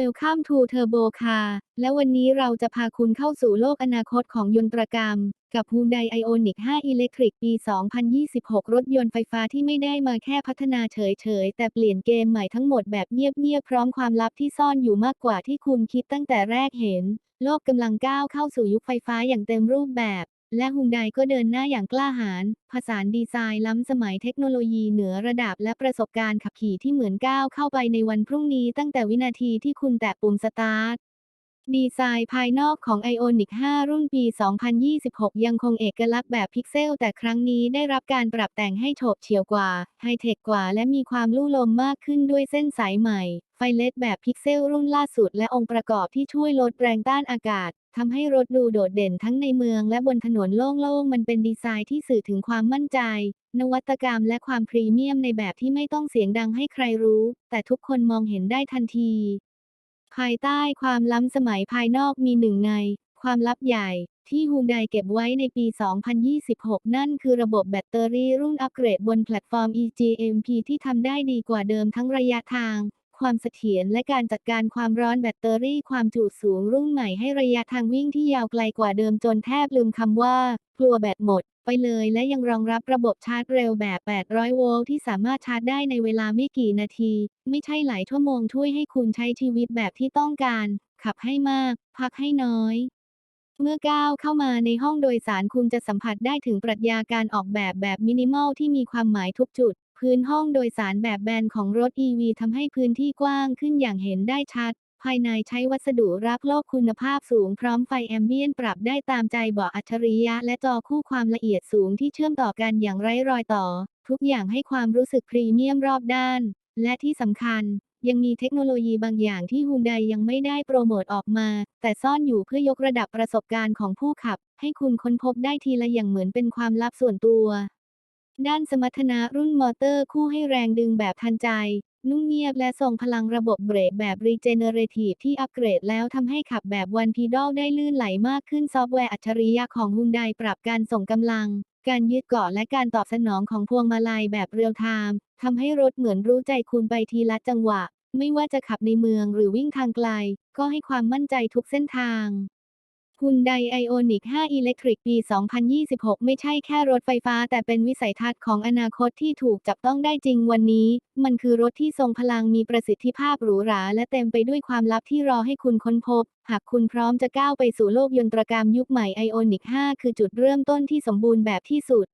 Welcome to Turbo Car และวันนี้เราจะพาคุณเข้าสู่โลกอนาคตของยนตรกรรม กับ Hyundai Ioniq 5 Electric ปี 2026 รถยนต์ไฟฟ้าที่ไม่ได้มาแค่พัฒนาเฉยๆ แต่เปลี่ยนเกมใหม่ทั้งหมดแบบเงียบๆ พร้อมความลับที่ซ่อนอยู่มากกว่าที่คุณคิดตั้งแต่แรกเห็น โลกกำลังก้าวเข้าสู่ยุคไฟฟ้าอย่างเต็มรูปแบบ และฮุนไดก็เดินหน้าอย่างกล้าหาญผสานดีไซน์ล้ำสมัยเทคโนโลยีเหนือระดับและประสบการณ์ขับขี่ที่เหมือนก้าวเข้าไปในวันพรุ่งนี้ตั้งแต่วินาทีที่คุณแตะปุ่มสตาร์ท ดีไซน์ภายนอกของ Ioniq 5 รุ่นปี 2026 ยังคงเอกลักษณ์แบบพิกเซล แต่ครั้งนี้ได้รับการปรับแต่งให้โฉบเฉี่ยวกว่า ไฮเทคกว่า และมีความลู่ลมมากขึ้นด้วยเส้นสายใหม่ ไฟเลดแบบพิกเซลรุ่นล่าสุดและองค์ประกอบที่ช่วยลดแรงต้านอากาศทำให้รถดูโดดเด่นทั้งในเมืองและบนถนนโล่งๆ มันเป็นดีไซน์ที่สื่อถึงความมั่นใจ นวัตกรรมและความพรีเมียมในแบบที่ไม่ต้องเสียงดังให้ใครรู้ แต่ทุกคนมองเห็นได้ทันที ภายใต้ความล้ำสมัยภายนอกมีหนึ่งใน ความลับใหญ่ที่ฮูไดเก็บไว้ในปี 2026 นั่นคือระบบแบตเตอรี่รุ่นอัปเกรดบนแพลตฟอร์ม eGMP ที่ทำได้ดีกว่าเดิมทั้งระยะทาง ความเสถียรและการจัดการความร้อนแบตเตอรี่ความจุสูงรุ่นใหม่ให้ระยะทางวิ่งที่ยาวไกลกว่าเดิมจนแทบลืมคำว่า กลัวแบตหมด ไปเลยและยังรองรับระบบชาร์จเร็วแบบ 800 โวลต์ที่สามารถชาร์จได้ในเวลาไม่กี่นาที ไม่ใช่หลายชั่วโมงช่วยให้คุณใช้ชีวิตแบบที่ต้องการ ขับให้มาก พักให้น้อยเมื่อก้าวเข้ามาในห้องโดยสารคุณจะสัมผัสได้ถึงปรัชญาการออกแบบแบบมินิมอลที่มีความหมายทุกจุด พื้นห้องโดยสารแบบแบนของรถ EV ทำให้พื้นที่กว้างขึ้นอย่างเห็นได้ชัด ภายในใช้วัสดุรักโลกคุณภาพสูงพร้อมไฟแอมเบียนปรับได้ตามใจเบาะอัจฉริยะ และจอคู่ความละเอียดสูงที่เชื่อมต่อกันอย่างไร้รอยต่อ ทุกอย่างให้ความรู้สึกพรีเมียมรอบด้าน และที่สำคัญยังมีเทคโนโลยีบางอย่างที่ฮุนไดยังไม่ได้โปรโมทออกมา แต่ซ่อนอยู่เพื่อยกระดับประสบการณ์ของผู้ขับ ให้คุณค้นพบได้ทีละอย่างเหมือนเป็นความลับส่วนตัว ด้านสมรรถนะรุ่นมอเตอร์คู่ให้แรงดึงแบบทันใจ นุ่มเงียบและทรงพลังระบบเบรกแบบ Regenerative ที่อัปเกรดแล้วทำให้ขับแบบวันพีดอลได้ลื่นไหลมากขึ้นซอฟต์แวร์อัจฉริยะของฮุนไดปรับการส่งกำลัง การยืดเกาะและการตอบสนองของพวงมาลัยแบบเรียลไทม์ทำให้รถเหมือนรู้ใจคุณไปทีละจังหวะ ไม่ว่าจะขับในเมืองหรือวิ่งทางไกล ก็ให้ความมั่นใจทุกเส้นทาง ฮุนไดไอโอนิก5 อิเล็กทริกปี 2026 ไม่ใช่แค่รถไฟฟ้า แต่เป็นวิสัยทัศน์ของอนาคตที่ถูกจับต้องได้จริงวันนี้ มันคือรถที่ทรงพลังมีประสิทธิภาพหรูหรา และเต็มไปด้วยความลับที่รอให้คุณค้นพบ หากคุณพร้อมจะก้าวไปสู่โลกยนตรกรรมยุคใหม่ไอโอนิก5 คือจุดเริ่มต้นที่สมบูรณ์แบบที่สุด